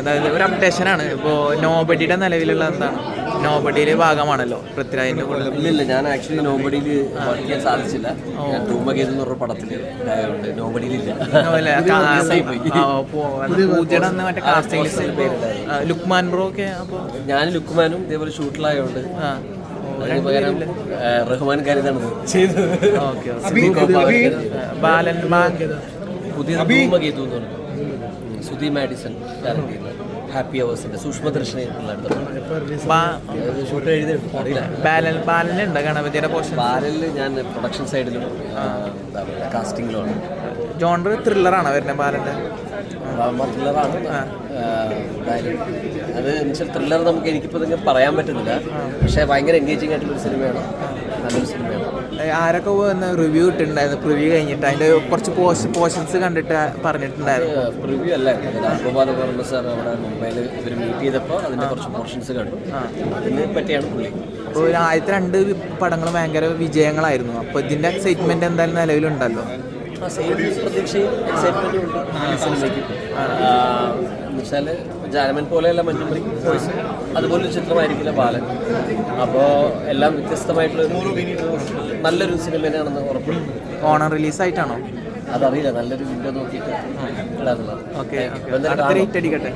അതായത് ഒരു അപ്ഡേഷൻ ആണ്. ഇപ്പോൾ നോബഡിയുടെ നിലവിലുള്ള എന്താണ്? നോബഡിയിലെ ഭാഗമാണല്ലോ പൃഥ്വിരാജിന്റെ ഇല്ല ഞാൻ ആക്ച്വലി നോബഡിയിൽ വർക്ക് ചെയ്യാൻ സാധിച്ചില്ല. ഞാൻ ധൂമകേതു എന്ന് പറഞ്ഞ നോബഡിയിലില്ല ലുക്മാൻ ബ്രോ ഒക്കെ ഞാൻ ലുക്മാനും ഇതേപോലെ ആ, റഹ്മാൻ കാര്യതാണ് ചെയ്തത്. ബാലൻ ബാ- പുതിയ ധൂമകേതു എന്ന് പറഞ്ഞു. സുധി മാഡിസൺ ഡയറക്ട് ചെയ്യുന്നത് ഹാപ്പി അവേഴ്സിന്റെ സൂക്ഷ്മദർശന ബാലനിൽ ഞാൻ പ്രൊഡക്ഷൻ സൈഡിലും കാസ്റ്റിംഗിലുമാണ് ജോണ്ടർ ത്രില്ലറാണ് വരുന്നത് ബാലന്റെ? ത്രില്ലറാണ് അത് എന്നുവെച്ചാൽ ത്രില്ലർ നമുക്ക് എനിക്കിപ്പോൾ പറയാൻ പറ്റുന്നില്ല. പക്ഷേ ഭയങ്കര എൻഗേജിങ് ആയിട്ടുള്ളൊരു സിനിമയാണ് നല്ലൊരു സിനിമയാണ് ഏ, ആരൊക്കെ വന്ന് റിവ്യൂ ഇട്ടിട്ടുണ്ടായിരുന്നു? പ്രിവ്യൂ കഴിഞ്ഞിട്ട് അതിന്റെ കുറച്ച് പോസ്റ്റ് പോർഷൻസ് കണ്ടിട്ട് പറഞ്ഞിട്ടുണ്ടായിരുന്നു. പ്രിവ്യൂ അല്ല. സാർ മുംബൈയിൽ ഇവർ മീറ്റ് ചെയ്തപ്പോൾ അതിന്റെ കുറച്ച് പോർഷൻസ് കണ്ടു. അതിനെ പറ്റിയാണ് പുള്ളി. അപ്പോൾ ആദ്യത്തെ രണ്ട് പടങ്ങൾ ഭയങ്കര വിജയങ്ങളായിരുന്നു. അപ്പോൾ ഇതിന്റെ എക്സൈറ്റ്മെന്റ് എന്തായാലും നിലവിലുണ്ടല്ലോ. ആ സെയിം പ്രതീക്ഷയും എക്സൈറ്റ്മെന്റും ഉണ്ട് നാല് സിനിമയ്ക്ക്. എന്നുവെച്ചാൽ ജാനമൻ പോലെയല്ല മഞ്ഞുമറി വോയിസ് അതുപോലെ ഒരു ചിത്രമായിരിക്കില്ല ബാലൻ. അപ്പോൾ എല്ലാം വ്യത്യസ്തമായിട്ടുള്ള നല്ലൊരു സിനിമ തന്നെയാണെന്ന് ഉറപ്പുണ്ട് ഓണം റിലീസായിട്ടാണോ? അതറിയില്ല നല്ലൊരു വിൻഡോ നോക്കിയിട്ട്. ഓക്കെ അടിക്കട്ടെ?